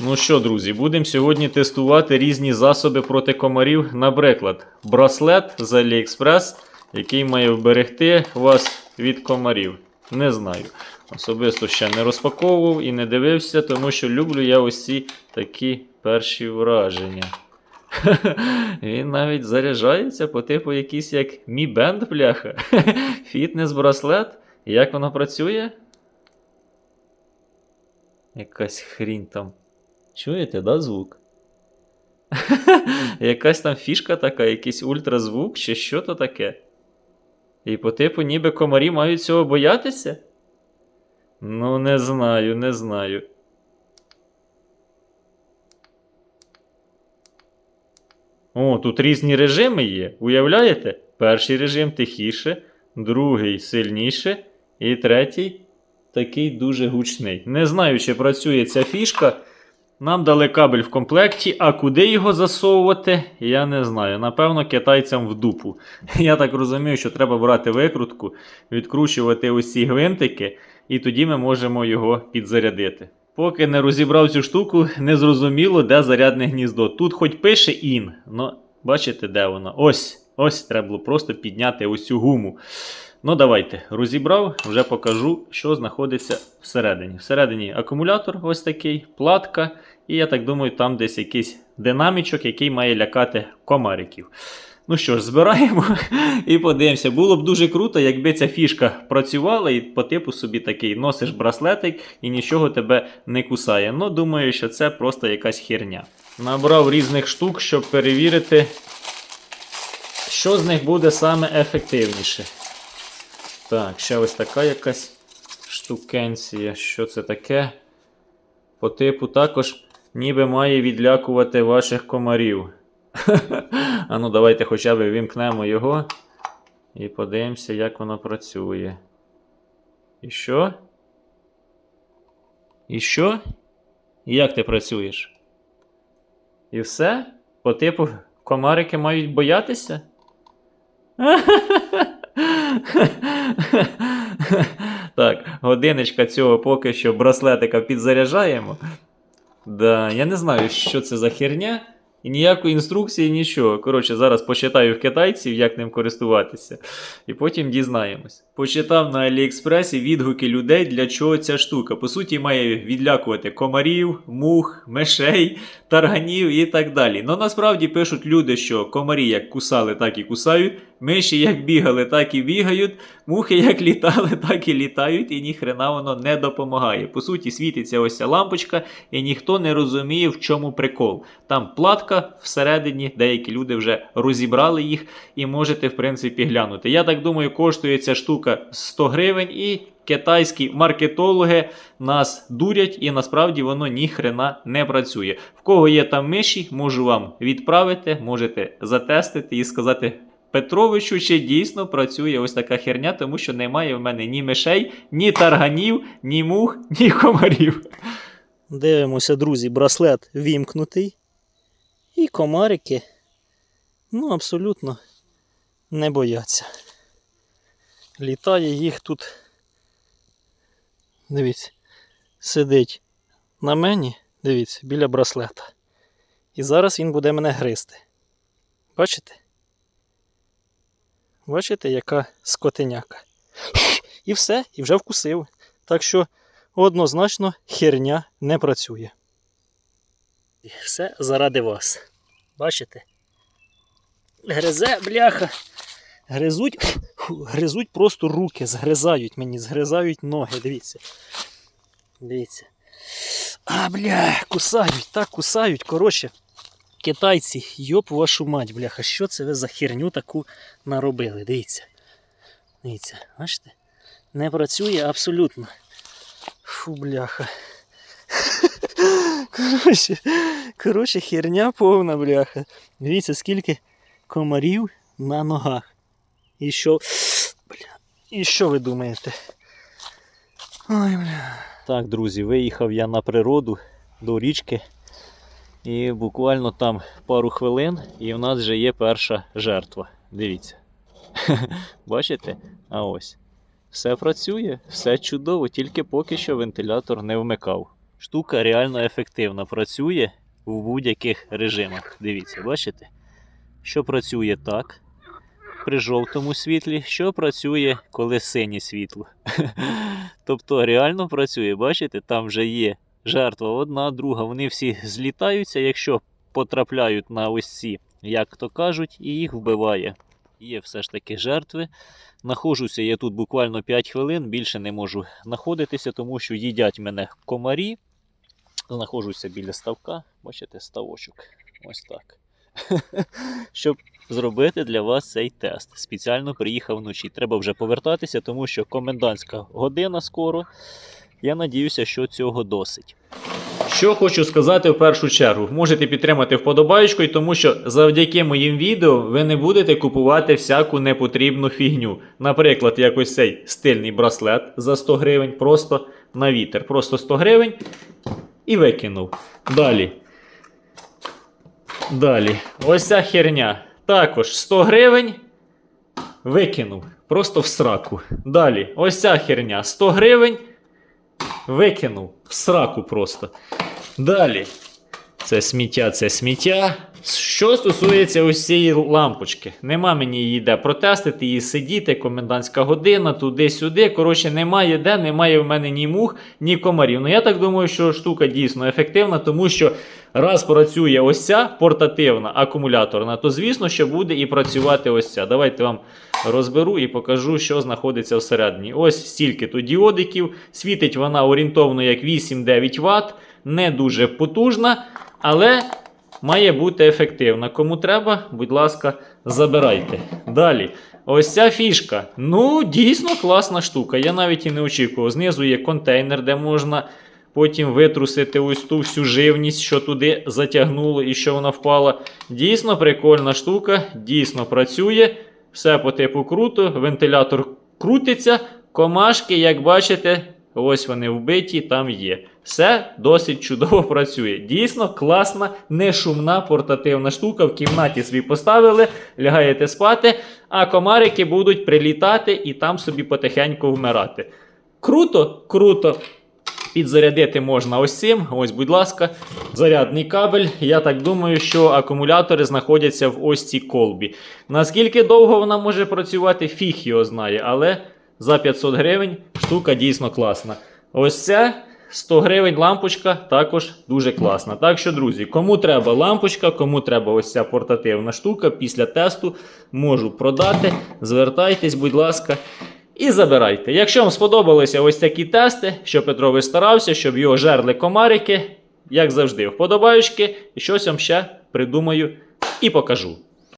Ну що, друзі, будемо сьогодні тестувати різні засоби проти комарів. Наприклад, браслет з AliExpress, який має вберегти вас від комарів. Не знаю. Особисто ще не розпаковував і не дивився, тому що люблю я ось ці такі перші враження. Він навіть заряджається по типу якийсь як Mi Band, бляха. Фітнес-браслет. Як воно працює? Якась хрінь там. Чуєте, да, звук? Якась там фішка така, якийсь ультразвук, чи що то таке? І по типу, ніби комарі мають цього боятися? Ну, не знаю, не знаю. О, тут різні режими є. Уявляєте? Перший режим тихіше, другий сильніше, і третій такий дуже гучний. Не знаю, чи працює ця фішка. Нам дали кабель в комплекті, а куди його засовувати, я не знаю. Напевно, китайцям в дупу. Я так розумію, що треба брати викрутку, відкручувати ці гвинтики, і тоді ми можемо його підзарядити. Поки не розібрав цю штуку, не зрозуміло, де зарядне гніздо. Тут хоч пише ін, але бачите, де воно? Ось, ось треба було просто підняти ось цю гуму. Ну, давайте, розібрав, вже покажу, що знаходиться всередині. Всередині акумулятор ось такий, платка, і я так думаю, там десь якийсь динамічок, який має лякати комариків. Ну що ж, збираємо і подивимося. Було б дуже круто, якби ця фішка працювала і по типу собі такий носиш браслетик і нічого тебе не кусає. Ну, думаю, що це просто якась херня. Набрав різних штук, щоб перевірити, що з них буде саме ефективніше. Так, ще ось така якась штукенція. Що це таке? По типу також ніби має відлякувати ваших комарів. а ну, давайте хоча б вімкнемо його і подивимося, як воно працює. І що? І що? І як ти працюєш? І все? По типу, комарики мають боятися? так, годиночка цього поки що браслетика підзаряджаємо. Да, я не знаю, що це за херня. І ніякої інструкції, нічого. Коротше, зараз почитаю в китайців, як ним користуватися, і потім дізнаємось. Почитав на Аліекспресі відгуки людей, для чого ця штука. По суті, має відлякувати комарів, мух, мишей, тарганів і так далі. Ну насправді пишуть люди, що комарі як кусали, так і кусають, миші як бігали, так і бігають, мухи як літали, так і літають, і ніхрена воно не допомагає. По суті, світиться ось ця лампочка, і ніхто не розуміє, в чому прикол. Там платка всередині, деякі люди вже розібрали їх і можете, в принципі, глянути. Я так думаю, коштує ця штука 100 гривень, і китайські маркетологи нас дурять, і насправді воно ніхрена не працює. В кого є там миші, можу вам відправити, можете затестити і сказати. Петровичу, чи дійсно працює ось така херня, тому що немає в мене ні мишей, ні тарганів, ні мух, ні комарів. Дивимося, друзі, браслет вімкнутий. І комарики, ну, абсолютно не бояться. Літає їх тут. Дивіться, сидить на мені, дивіться, біля браслета. І зараз він буде мене гризти. Бачите? Бачите, яка скотиняка. І все, і вже вкусив. Так що однозначно херня не працює. І Все заради вас. Бачите? Гризе, бляха. Гризуть, гризуть просто руки, згризають мені, згризають ноги. Дивіться. Дивіться. А, бля, кусають, так кусають. Коротше, китайці, йоп вашу мать, бляха, що це ви за херню таку наробили? Дивіться. Дивіться, бачите? Не працює абсолютно. Фу, бляха. Коротше, коротше, херня повна, бляха. Дивіться, скільки комарів на ногах. І що. Бля. І що ви думаєте? Ой, бля. Так, друзі, виїхав я на природу до річки. І буквально там пару хвилин, і в нас вже є перша жертва. Дивіться. Бачите? А ось. Все працює, все чудово, тільки поки що вентилятор не вмикав. Штука реально ефективна, працює в будь-яких режимах. Дивіться, бачите? Що працює так при жовтому світлі, що працює, коли синє світло. тобто реально працює, бачите, там вже є жертва одна, друга. Вони всі злітаються, якщо потрапляють на ось ці, як то кажуть, і їх вбиває. Є все ж таки жертви. Нахожуся я тут буквально 5 хвилин, більше не можу знаходитися, тому що їдять мене комарі. Знаходжуся біля ставка, бачите, ставочок. Ось так. Щоб зробити для вас цей тест. Спеціально приїхав вночі. Треба вже повертатися, тому що комендантська година скоро. Я надіюся, що цього досить. Що хочу сказати в першу чергу, можете підтримати вподобайкою, тому що завдяки моїм відео ви не будете купувати всяку непотрібну фігню. Наприклад, якось цей стильний браслет за 100 гривень, просто на вітер. Просто 100 гривень і викинув. Далі. Далі. Ось ця херня. Також 100 гривень. Викинув. Просто в сраку. Далі. Ось ця херня. 100 гривень. Викинув. В сраку просто. Далі. Це сміття, це сміття. Що стосується ось цієї лампочки, нема мені її де протестити, її сидіти, комендантська година, туди-сюди. Коротше, немає де, немає в мене ні мух, ні комарів. Ну я так думаю, що штука дійсно ефективна, тому що раз працює ось ця портативна акумуляторна, то звісно, що буде і працювати ось ця. Давайте вам розберу і покажу, що знаходиться всередині. Ось стільки то діодиків. Світить вона орієнтовно як 8-9 Вт, не дуже потужна, але має бути ефективна. Кому треба, будь ласка, забирайте. Далі. Ось ця фішка. Ну, дійсно класна штука. Я навіть і не очікував. Знизу є контейнер, де можна потім витрусити ось ту всю живність, що туди затягнуло і що вона впала. Дійсно прикольна штука, дійсно працює. Все по типу круто, вентилятор крутиться, комашки, як бачите, ось вони вбиті, там є. Все досить чудово працює. Дійсно класна, нешумна портативна штука. В кімнаті собі поставили, лягаєте спати, а комарики будуть прилітати і там собі потихеньку вмирати. Круто, круто. Підзарядити можна ось цим. Ось, будь ласка, зарядний кабель. Я так думаю, що акумулятори знаходяться в ось цій колбі. Наскільки довго вона може працювати, фіг його знає, але за 500 гривень штука дійсно класна. Ось ця 100 гривень лампочка також дуже класна. Так що, друзі, кому треба лампочка, кому треба ось ця портативна штука, після тесту можу продати. Звертайтесь, будь ласка. І забирайте. Якщо вам сподобалися ось такі тести, що Петрович старався, щоб його жерли комарики, як завжди, вподобаючки, щось вам ще придумаю і покажу.